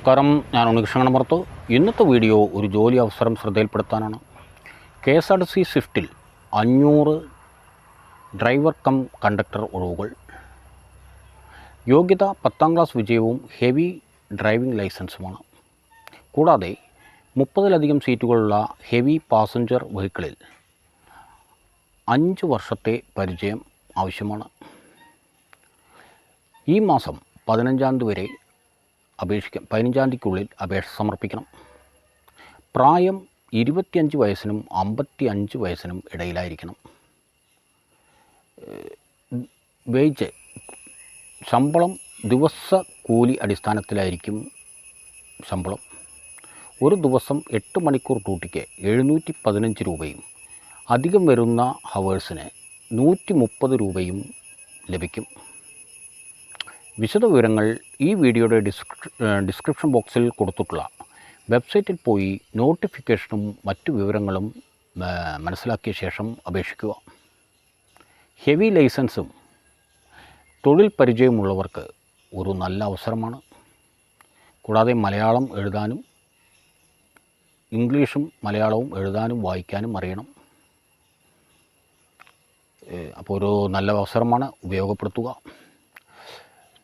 നമസ്കാരം. ഞാൻ ഉണ്ണികൃഷ്ണമർത്ത് ഇന്നത്തെ വീഡിയോ ഒരു ജോലി അവസരം ശ്രദ്ധയിൽപ്പെടുത്താനാണ്. K S R T C സ്വിഫ്റ്റിൽ അഞ്ഞൂറ് ഡ്രൈവർ കം കണ്ടക്ടർ ഒഴിവുകൾ. യോഗ്യത പത്താം ക്ലാസ് വിജയവും ഹെവി ഡ്രൈവിംഗ് ലൈസൻസുമാണ്. കൂടാതെ മുപ്പതിലധികം സീറ്റുകളുള്ള ഹെവി പാസഞ്ചർ വെഹിക്കിളിൽ അഞ്ച് വർഷത്തെ പരിചയം ആവശ്യമാണ്. ഈ മാസം പതിനഞ്ചാം തീയതി വരെ അപേക്ഷിക്കാം. പതിനഞ്ചാം തീയതിക്കുള്ളിൽ അപേക്ഷ സമർപ്പിക്കണം. പ്രായം ഇരുപത്തിയഞ്ച് വയസ്സിനും അമ്പത്തി അഞ്ച് വയസ്സിനും ഇടയിലായിരിക്കണം. വേജ് ശമ്പളം ദിവസ കൂലി അടിസ്ഥാനത്തിലായിരിക്കും ശമ്പളം. ഒരു ദിവസം എട്ട് മണിക്കൂർ ഡ്യൂട്ടിക്ക് എഴുന്നൂറ്റി പതിനഞ്ച് രൂപയും അധികം വരുന്ന ഹവേഴ്സിന് നൂറ്റി മുപ്പത് രൂപയും ലഭിക്കും. വിശദവിവരങ്ങൾ ഈ വീഡിയോയുടെ ഡിസ്ക്രിപ്ഷൻ ബോക്സിൽ കൊടുത്തിട്ടുള്ള വെബ്സൈറ്റിൽ പോയി നോട്ടിഫിക്കേഷനും മറ്റു വിവരങ്ങളും മനസ്സിലാക്കിയ ശേഷം അപേക്ഷിക്കുക. ഹെവി ലൈസൻസും തൊഴിൽ പരിചയമുള്ളവർക്ക് ഒരു നല്ല അവസരമാണ്. കൂടാതെ മലയാളം എഴുതാനും ഇംഗ്ലീഷും മലയാളവും എഴുതാനും വായിക്കാനും അറിയണം. അപ്പോൾ ഒരു നല്ല അവസരമാണ് ഉപയോഗപ്പെടുത്തുക.